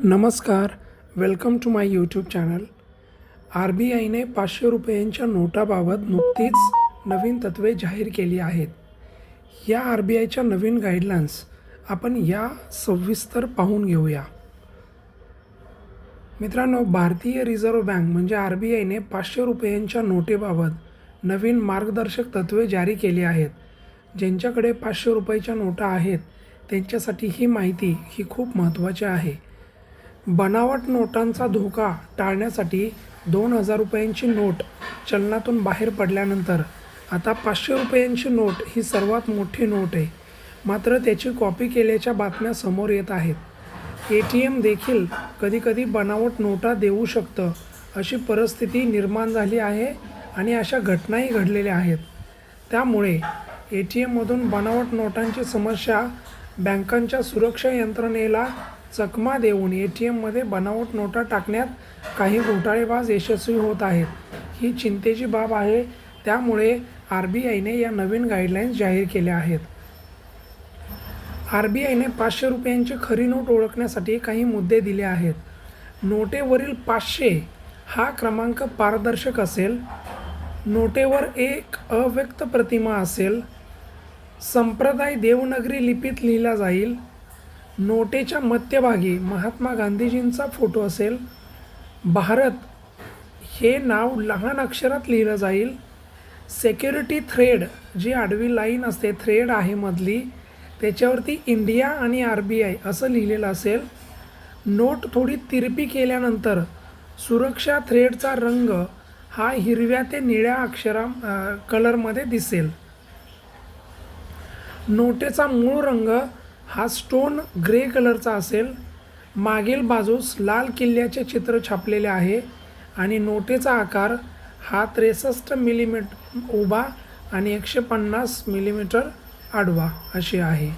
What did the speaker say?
नमस्कार welcome to my YouTube channel R B आयने पाचशे रुपयांच्या नोटाबाबत नुकतीच नवीन तत्त्वे जाहीर केली आहेत. या आर बी आयच्या नवीन गाईडलाईन्स आपण या सविस्तर पाहून घेऊया. मित्रांनो भारतीय रिझर्व्ह बँक म्हणजे आर बी आयने पाचशे रुपयांच्या नोटेबाबत नवीन मार्गदर्शक तत्त्वे जारी केली आहेत. ज्यांच्याकडे पाचशे रुपयाच्या नोटा आहेत त्यांच्यासाठी ही माहिती ही खूप महत्त्वाची आहे. बनावट नोटांचा धोका टाळण्यासाठी दोन हजार रुपयांची नोट चलनातून बाहेर पडल्यानंतर आता पाचशे रुपयांची नोट ही सर्वात मोठी नोट आहे. मात्र त्याची कॉपी केल्याच्या बातम्या समोर येत आहेत. ए टी एम देखील कधीकधी बनावट नोटा देऊ शकतं अशी परिस्थिती निर्माण झाली आहे आणि अशा घटनाही घडलेल्या आहेत. त्यामुळे ए टी एममधून बनावट नोटांची समस्या बँकांच्या सुरक्षा यंत्रणेला चकमा देऊन ए टी एममध्ये बनावट नोटा टाकण्यात काही घोटाळेबाज यशस्वी होत आहेत. ही चिंतेची बाब आहे. त्यामुळे आर बी आयने या नवीन गाईडलाईन्स जाहीर केल्या आहेत. आर बी आयने पाचशे रुपयांची खरी नोट ओळखण्यासाठी काही मुद्दे दिले आहेत. नोटेवरील पाचशे हा क्रमांक पारदर्शक असेल. नोटेवर एक अव्यक्त प्रतिमा असेल. संप्रदाय देवनगरी लिपीत लिहिला जाईल. नोटेच्या मध्यभागी महात्मा गांधीजींचा फोटो असेल. भारत हे नाव लहान अक्षरात लिहिलं जाईल. सेक्युरिटी थ्रेड जी आडवी लाईन असते थ्रेड आहे मधली. त्याच्यावरती इंडिया आणि आर बी आय असं लिहिलेलं असेल. नोट थोडी तिरपी केल्यानंतर सुरक्षा थ्रेडचा रंग हा हिरव्या ते निळ्या अक्षरा कलरमध्ये दिसेल. नोटेचा मूळ रंग हा स्टोन ग्रे कलरचा असेल. मागील बाजूस लाल किल्ल्याचे चित्र छापलेले आहे आणि नोटेचा आकार हा त्रेसष्ट मिलीमीटर उभा आणि एकशे पन्नास मिलीमीटर आडवा अशी आहे.